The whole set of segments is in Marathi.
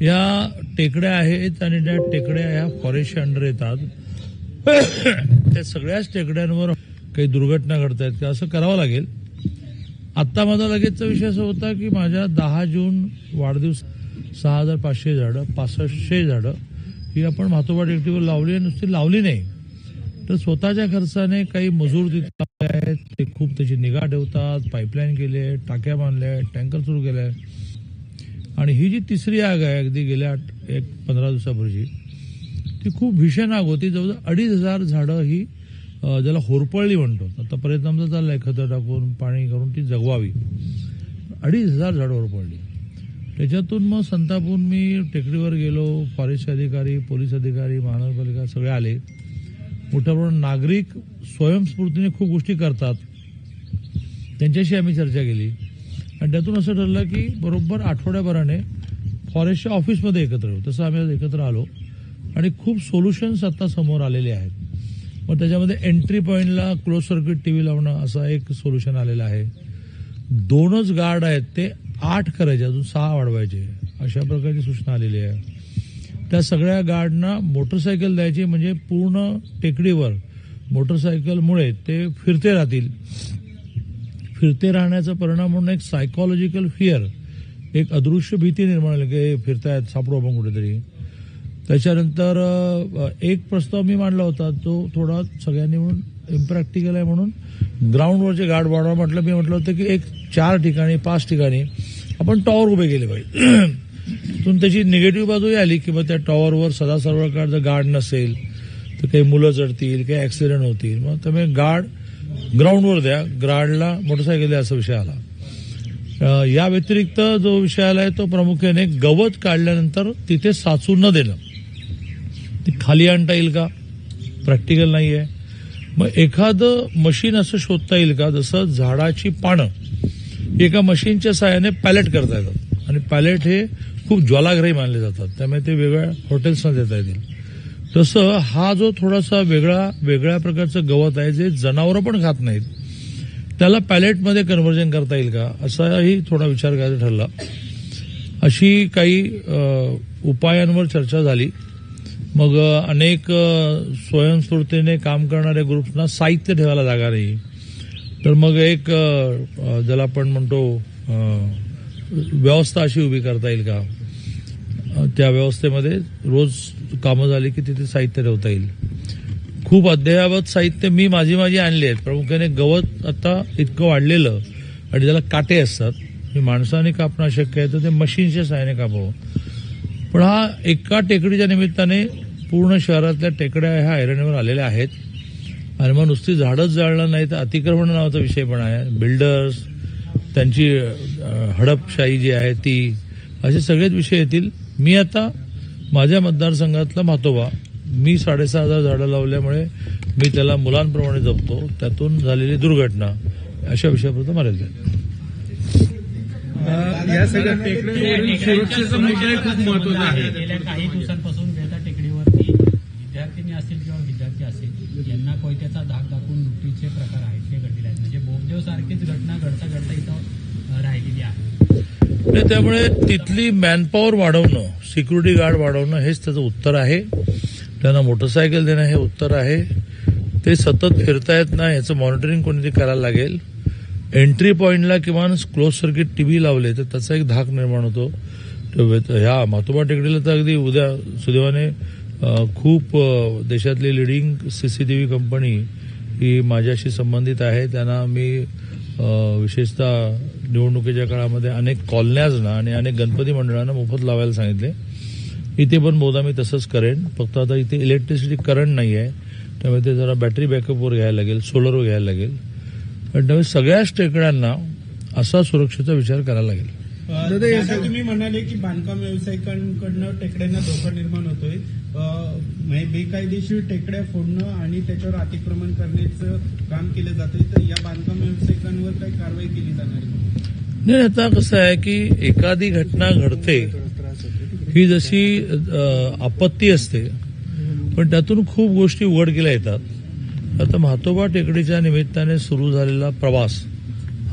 या टेकड्या आहेत आणि त्या टेकड्या ह्या फॉरेस्टच्या अंडर येतात त्या सगळ्याच टेकड्यांवर काही दुर्घटना घडत आहेत का? असं करावं लागेल. आत्ता माझा लगेचचा विषय असा होता की माझ्या दहा जून वाढदिवस सहा हजार पाचशे झाडं पासष्टशे झाडं ही आपण म्हातोबा टेकडीवर लावली आणि नुसती लावली नाही. तर स्वतःच्या खर्चाने काही मजूर तिथे आहेत ते खूप त्याची निगा ठेवतात पाईपलाईन केली आहे टाक्या बांधल्या आहेत टँकर सुरू केले आहे आणि ही जी तिसरी आग आहे अगदी गेल्या आठ- एक पंधरा दिवसापूर्वी ती खूप भीषण आग होती. जवळजवळ अडीच हजार झाडं ही ज्याला होरपळली म्हणतो. आता प्रयत्न आमचा चाललाय खतं टाकून पाणी करून ती जगवावी. अडीच हजार झाडं होरपळली. त्याच्यातून मग संतापून मी टेकडीवर गेलो. फॉरेस्ट अधिकारी पोलीस अधिकारी महानगरपालिका सगळे आले. मोठ्या प्रमाणात नागरिक स्वयंस्फूर्तीने खूप गोष्टी करतात. त्यांच्याशी आम्ही चर्चा केली. आणि त्यातून असं ठरलं की बरोबर आठवड्याभराने फॉरेस्टच्या ऑफिसमध्ये एकत्र येऊ. तसं आम्ही आज एकत्र आलो. आणि खूप सोल्युशन्स आता समोर आलेले आहेत. मग त्याच्यामध्ये एंट्री पॉईंटला क्लोज सर्किट टी व्ही लावणं असं एक सोल्युशन आलेलं आहे. दोनच गार्ड आहेत ते आठ करायचे अजून सहा वाढवायचे. अशा प्रकारची सूचना आलेली आहे. त्या सगळ्या गार्डना मोटरसायकल द्यायची म्हणजे पूर्ण टेकडीवर मोटरसायकलमुळे ते फिरते राहतील. फिरते राहण्याचा परिणाम म्हणून एक सायकोलॉजिकल फिअर एक अदृश्य भीती निर्माण झाली की फिरतायत सापडू आपण कुठेतरी. त्याच्यानंतर एक प्रस्ताव मी मांडला होता तो थोडा सगळ्यांनी म्हणून इम्प्रॅक्टिकल आहे म्हणून ग्राउंडवरचे गार्ड वाढवा म्हटलं मी म्हटलं होतं की एक चार ठिकाणी पाच ठिकाणी आपण टॉवर उभे केले पाहिजे. तिथून त्याची निगेटिव्ह बाजूही आली की मग त्या टॉवरवर सदा सर्व काळ जर गार्ड नसेल तर काही मुलं चढतील काही ऍक्सिडेंट होतील मग त्यामुळे गार्ड ग्राउंडवर द्या ग्राउंडला मोटरसायकल द्या असा विषय आला. या व्यतिरिक्त जो विषय आला आहे तो प्रामुख्याने गवत काढल्यानंतर तिथे साचू न देणं. ती खाली आणता येईल का? प्रॅक्टिकल नाही आहे मग एखादं मशीन असं शोधता येईल का? जसं झाडाची पानं एका मशीनच्या सहाय्याने पॅलेट करता येतात. आणि पॅलेट हे खूप ज्वालाग्रही मानले जातात. त्यामुळे ते वेगळ्या हॉटेल्सना देता येतील. तसं हा जो थोडासा वेगळा वेगळ्या प्रकारचं गवत आहे जे जनावरं पण खात नाहीत त्याला पॅलेटमध्ये कन्व्हर्जन करता येईल का? असाही थोडा विचार करायचा ठरला. अशी काही उपायांवर चर्चा झाली. मग अनेक स्वयंस्फूर्तीने काम करणाऱ्या ग्रुप्सना साहित्य ठेवायला जागा नाही. तर मग एक ज्याला आपण म्हणतो व्यवस्था अशी उभी करता येईल का? त्या व्यवस्थेमध्ये रोज कामं झाली की तिथे साहित्य ठेवता येईल. खूप अद्ययावत साहित्य मी माझी माझी आणली आहेत. प्रामुख्याने गवत आता इतकं वाढलेलं आणि त्याला काटे असतात. हे माणसाने कापणं शक्य आहे तर ते मशीनच्या सहाय्याने कापावं. पण हा एका टेकडीच्या निमित्ताने पूर्ण शहरातल्या टेकड्या ह्या ऐरणीवर आलेल्या आहेत. आणि मग नुसती झाडच जाळणं नाही तर अतिक्रमण नावाचा विषय पण आहे. बिल्डर्स त्यांची हडपशाही जी आहे ती असे सगळेच विषय येतील. मी आता माझ्या मतदारसंघातला म्हातोबा मी साडेसहा हजार झाडं लावल्यामुळे मी त्याला मुलांप्रमाणे जपतो. त्यातून झालेली दुर्घटना अशा विषयापुरतं मारेल जाईल या सगळ्या टेकड्यांवरील सुरक्षेचा मुद्दाही खूप महत्त्वाचा आहे. गेल्या काही दिवसांपासून वेता टेकडीवरती विद्यार्थिनी असतील किंवा विद्यार्थी असतील यांना कोयत्याचा धाक दाखवून लुटीचे प्रकार आहेत घडलेले आहेत. म्हणजे बोगदेव सारखीच घटना घडता घडता इथं राहिलेली आहे. त्यामुळे तिथली मॅनपॉवर वाढवणं सिक्युरिटी गार्ड वाढवणं हेच त्याचं उत्तर आहे. त्यांना मोटरसायकल देणं हे उत्तर आहे. ते सतत फिरतायत ना याचं मॉनिटरिंग कोणीतरी करायला लागेल. एंट्री पॉईंटला किमान क्लोज सर्किट टीव्ही लावले तर त्याचा एक धाक निर्माण होतो. ह्या मातोबा टेकडीला तर अगदी उद्या सुदैवाने खूप देशातली लिडिंग सीसीटीव्ही कंपनी ही माझ्याशी संबंधित आहे. त्यांना मी विशेषतः निवडणुकीच्या काळामध्ये अनेक कॉलन्याजना आणि अनेक गणपती मंडळांना मोफत लावायला सांगितले. इथे पण बहुधा मी तसंच करेन. फक्त आता इथे इलेक्ट्रिसिटी करंट नाही आहे त्यामुळे ते जरा बॅटरी बॅकअपवर घ्यायला लागेल सोलरवर घ्यायला लागेल. त्यामुळे सगळ्याच टेकड्यांना असा सुरक्षेचा विचार करायला लागेल. दादा, तुम्ही म्हणाले की बांधकाम व्यावसायिकांकडनं टेकड्यांना धोका निर्माण होतोय. म्हणजे बेकायदेशीर टेकड्या फोडणं आणि त्याच्यावर अतिक्रमण करण्याचं काम केलं जातंय. तर या बांधकाम व्यावसायिकांवर काही कारवाई केली जाणार आहे? नाही आता कसं आहे की एखादी घटना घडते ही जशी आपत्ती असते पण त्यातून खूप गोष्टी उघड केल्या येतात. आता म्हातोबा टेकडीच्या निमित्ताने सुरू झालेला प्रवास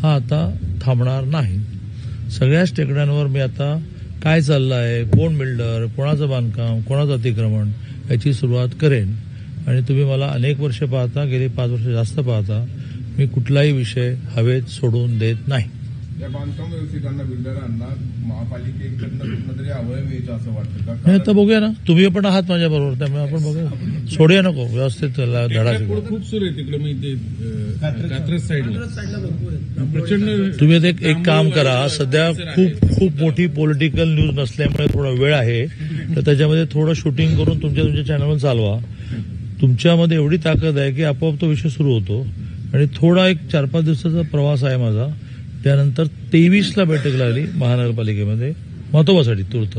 हा आता थांबणार नाही. सगळ्याच टेकड्यांवर मी आता काय चाललं आहे कोण बिल्डर कोणाचं बांधकाम कोणाचं अतिक्रमण याची सुरुवात करेन. आणि तुम्ही मला अनेक वर्ष पाहता गेली पाच वर्ष जास्त पाहता मी कुठलाही विषय हवेत सोडून देत नाही. या बांधकाम व्यावसायिकांना बिल्डरांना महापालिकेकडनं कुठलं तरी अवयव मिळतं असं वाटतं. का नाही आता बघूया ना. तुम्ही पण आहात माझ्या बरोबर त्यामुळे आपण बघूया. सोडूया नको व्यवस्थित धडा खूप सुरू आहे तिकडे मी ते अं, कात्रज साईडला. प्रचंड तुम्ही आता एक एक काम करा सध्या खूप खूप मोठी पॉलिटिकल न्यूज नसल्यामुळे थोडा वेळ आहे. तर त्याच्यामध्ये थोडं शूटिंग करून तुमच्या तुमच्या चॅनलवर चालवा. तुमच्यामध्ये एवढी ताकद आहे की आपोआप तो विषय सुरू होतो. आणि थोडा एक चार पाच दिवसाचा प्रवास आहे माझा. त्यानंतर तेवीसला बैठक लागली महानगरपालिकेमध्ये. महत्वासाठी तूर्त.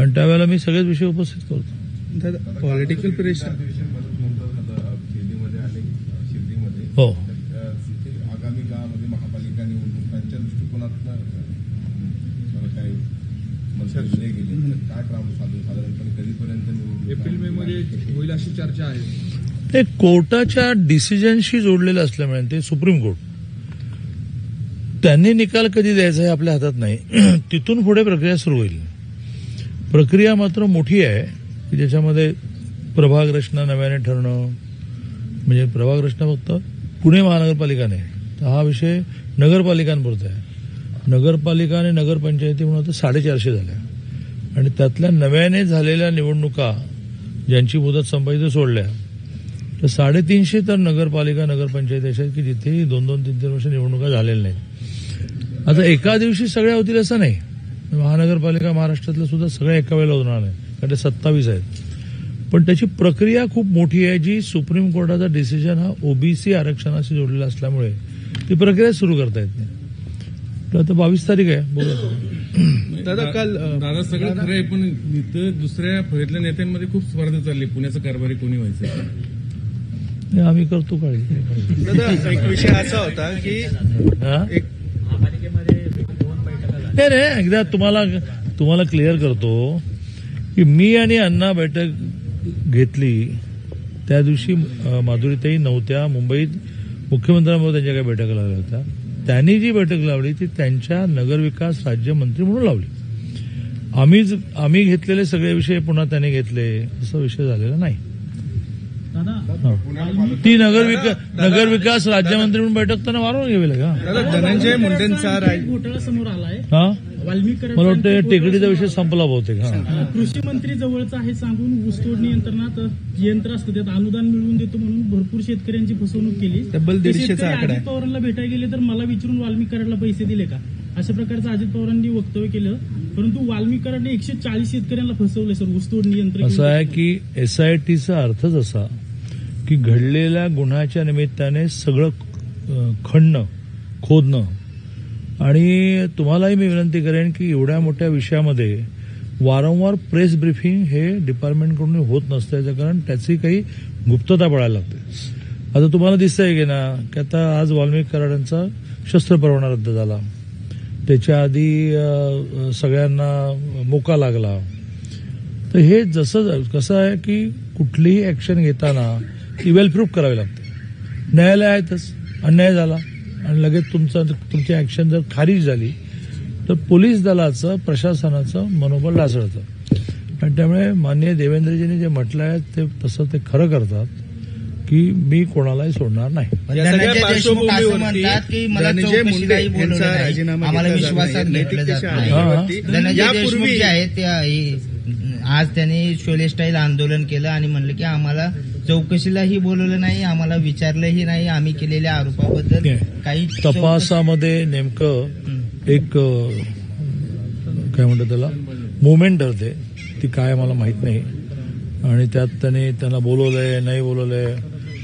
आणि त्यावेळेला मी सगळेच विषय उपस्थित करतो. पॉलिटिकल प्रेशर हो. आगामी काळामध्ये महापालिका निवडणुकांच्या दृष्टिकोनातनं कोर्टाच्या डिसिजनशी जोडलेलं असल्यामुळे ते सुप्रीम कोर्ट. त्यांनी निकाल कधी द्यायचा हे आपल्या हातात नाही. तिथून पुढे प्रक्रिया सुरू होईल. प्रक्रिया मात्र मोठी आहे की ज्याच्यामध्ये प्रभाग रचना नव्याने ठरणं म्हणजे प्रभाग रचना फक्त पुणे महानगरपालिका नाही तर हा विषय नगरपालिकांपुरता आहे. नगरपालिका आणि नगरपंचायती म्हणून आता साडेचारशे झाल्या. आणि त्यातल्या नव्याने झालेल्या निवडणुका ज्यांची मुदत संपायचं सोडल्या तर साडेतीनशे तर नगरपालिका नगरपंचायती अशा आहेत की जिथे दोन दोन तीन तीन वर्ष निवडणुका झालेल्या नाहीत. आता एका दिवशी सगळ्या होतील असं नाही. महानगरपालिका महाराष्ट्रातल्या सुद्धा सगळ्या एका वेळेला होणार नाही. कारण ते सत्तावीस आहेत. पण त्याची प्रक्रिया खूप मोठी आहे जी सुप्रीम कोर्टाचा डिसिजन हा ओबीसी आरक्षणाशी जोडलेला असल्यामुळे ती प्रक्रिया सुरू करता येत नाही. तर आता बावीस तारीख आहे. बघू दादा काल दादा सगळं खरं आहे पण इथं दुसऱ्या फळीतल्या नेत्यांमध्ये खूप स्पर्धा चालली पुण्याचं कारभारी कोणी व्हायचं? हे आम्ही करतो काळजी. दादा एक विषय असा होता की? एक नाही रे एकदा तुम्हाला तुम्हाला क्लिअर करतो की मी आणि अण्णा बैठक घेतली त्या दिवशी माधुरीताई नव्हत्या मुंबईत मुख्यमंत्र्यांबरोबर त्यांच्या काही बैठका लागल्या होत्या. त्यांनी जी बैठक लावली ती त्यांच्या नगरविकास राज्यमंत्री म्हणून लावली. आम्हीच आम्ही घेतलेले सगळे विषय पुन्हा त्यांनी घेतले असा विषय झालेला नाही. ती नगरविकास नगरविकास राज्यमंत्री म्हणून बैठक त्यांना वारंवार घ्यावी लागेल. दादा धनंजय मुंडेंचा घोटाळा समोर आलाय. हा? वाल्मिक मला वाटतं टेकडीचा विषय संपला बहुतेक हा. कृषी मंत्री जवळचा आहे सांगून ऊसतोडणी यंत्रणात जे यंत्र असतं त्यात अनुदान मिळवून देतो म्हणून भरपूर शेतकऱ्यांची फसवणूक केली. तब्बल ते दीडशेचा आकडा आहे. अजित पवारांना भेटायला गेले तर मला विचारून वाल्मिक कराडला पैसे दिले का? अशा प्रकारचं अजित पवारांनी वक्तव्य केलं. परंतु वाल्मिक कराडने एकशे चाळीस शेतकऱ्यांना फसवलं सर ऊसतोडणी यंत्र असं आहे की एसआयटीचा अर्थच असा की घडलेल्या गुन्ह्याच्या निमित्ताने सगळं खणणं खोदणं. आणि तुम्हालाही मी विनंती करेन की एवढ्या मोठ्या विषयामध्ये वारंवार प्रेस ब्रिफिंग हे डिपार्टमेंटकडून होत नसतं याचं कारण त्याची काही गुप्तता पडायला लागते. आता तुम्हाला दिसतंय की ना की आता आज वाल्मिक कराडांचा शस्त्र परवाना रद्द झाला. त्याच्या आधी सगळ्यांना मोका लागला. तर हे जसं कसं आहे की कुठलीही ऍक्शन घेताना ती वेल प्रूफ करावी लागते. न्यायालय आहेतच अन्याय झाला आणि लगेच तुमचं तुमची ऍक्शन जर खारीज झाली तर पोलीस दलाचं प्रशासनाचं मनोबल ढासळतं. आणि त्यामुळे माननीय देवेंद्रजींनी जे म्हटलं आहे ते तसं ते खरं करतात की मी कोणालाही सोडणार नाही. आज त्यांनी शोले स्टाईल आंदोलन केलं आणि म्हणलं की आम्हाला चौकशीलाही बोलवलं नाही आम्हाला विचारलंही नाही आम्ही केलेल्या आरोपाबद्दल. काही तपासामध्ये नेमकं. एक काय म्हणतात त्याला? मुवमेंट ठरते. ती काय मला माहीत नाही. आणि त्यात त्यांनी त्यांना बोलवलंय नाही बोलवलंय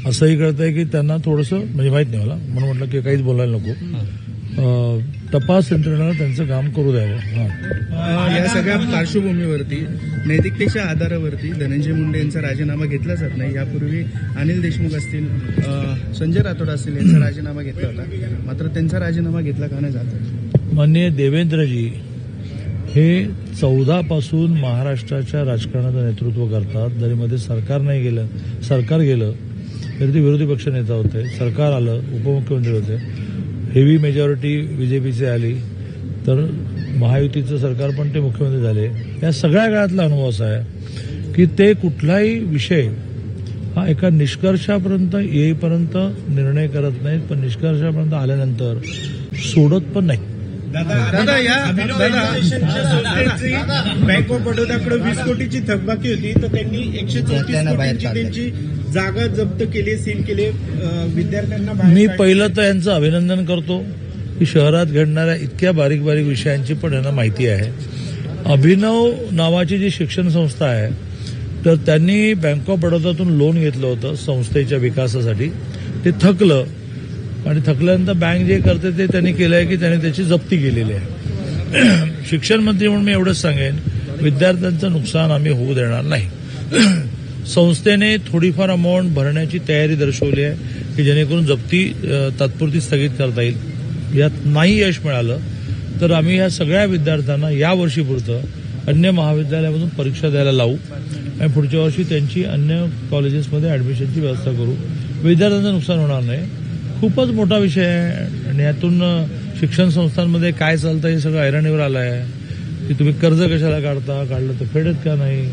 असंही कळतंय की त्यांना थोडंसं म्हणजे माहीत नाही मला. म्हणून म्हटलं की काहीच बोलायला नको. तपास यंत्रणेला त्यांचं काम करू द्यावं. हा. या सगळ्या पार्श्वभूमीवरती नैतिकतेच्या आधारावरती धनंजय मुंडे यांचा राजीनामा घेतला जात नाही. यापूर्वी अनिल देशमुख असतील संजय राठोड असतील यांचा राजीनामा घेतला होता. मात्र त्यांचा राजीनामा घेतला का नाही जात? माननीय देवेंद्रजी हे चौदा पासून महाराष्ट्राच्या राजकारणाचं नेतृत्व करतात. जरी मध्ये सरकार नाही गेलं सरकार गेलं तरी ते विरोधी पक्ष नेता होते. सरकार आलं उपमुख्यमंत्री होते. हेवी मेजॉरिटी बीजेपीची आली तर महायुतीचं सरकार पण ते मुख्यमंत्री झाले या सगळ्या काळातला अनुभव असा आहे की ते कुठलाही विषय हा एका निष्कर्षापर्यंत येईपर्यंत निर्णय करत नाहीत पण निष्कर्षापर्यंत आल्यानंतर सोडत पण नाही दादा दादा या बँक ऑफ बडोदाकडे वीस कोटीची थकबाकी होती तर त्यांनी एकशे चौतीस कोटींची. त्यांची जागा जप्त केली सील केली विद्यार्थ्यांना मी. पहिलं तर यांचं अभिनंदन करतो की शहरात घडणाऱ्या इतक्या बारीक बारीक विषयांची पण यांना माहिती आहे. अभिनव नावाची जी शिक्षण संस्था आहे तर त्यांनी बँक ऑफ बडोदातून लोन घेतलं होतं संस्थेच्या विकासासाठी. ते थकलं आणि थकल्यानंतर बँक जे करते ते त्यांनी केलं आहे की त्यांनी त्याची जप्ती केलेली आहे. शिक्षण मंत्री म्हणून मी एवढंच सांगेन विद्यार्थ्यांचं नुकसान आम्ही होऊ देणार नाही. संस्थेने थोडीफार अमाऊंट भरण्याची तयारी दर्शवली आहे की जेणेकरून जप्ती तात्पुरती स्थगित करता येईल. यात नाही यश मिळालं तर आम्ही ह्या सगळ्या विद्यार्थ्यांना या वर्षीपुरतं अन्य महाविद्यालयामधून परीक्षा द्यायला लावू आणि पुढच्या वर्षी त्यांची अन्य कॉलेजेसमध्ये ऍडमिशनची व्यवस्था करू. विद्यार्थ्यांचं नुकसान होणार नाही. खूपच मोठा विषय आहे आणि यातून शिक्षण संस्थांमध्ये काय चालतं हे सगळं ऐरणीवर आलं आहे की तुम्ही कर्ज कशाला काढता? काढलं तर फेडत का नाही?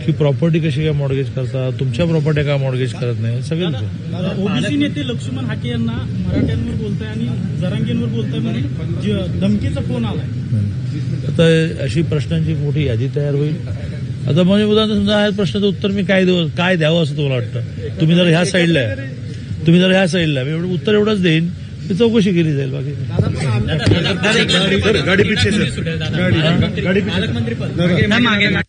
अख्खी प्रॉपर्टी कशी काय मॉडगेज करता तुमच्या प्रॉपर्टी का मॉडगेज करत नाही सगळे ओबीसी नेते लक्ष्मण हाके यांना मराठ्यांवर बोलताय आणि जरांगेंवर बोलताय म्हणून ज- धमकीचा फोन आलाय आता अशी प्रश्नांची मोठी यादी तयार होईल आता म्हणजे उदाहरण समजा ह्या प्रश्नाचं उत्तर मी काय देऊ काय द्यावं असं तुम्हाला वाटतं तुम्ही जर ह्या साईडला आहे तुम्ही जर ह्या साईडला मी एवढं उत्तर एवढंच देईन की चौकशी केली जाईल बाकी एक मिनिट. गाडी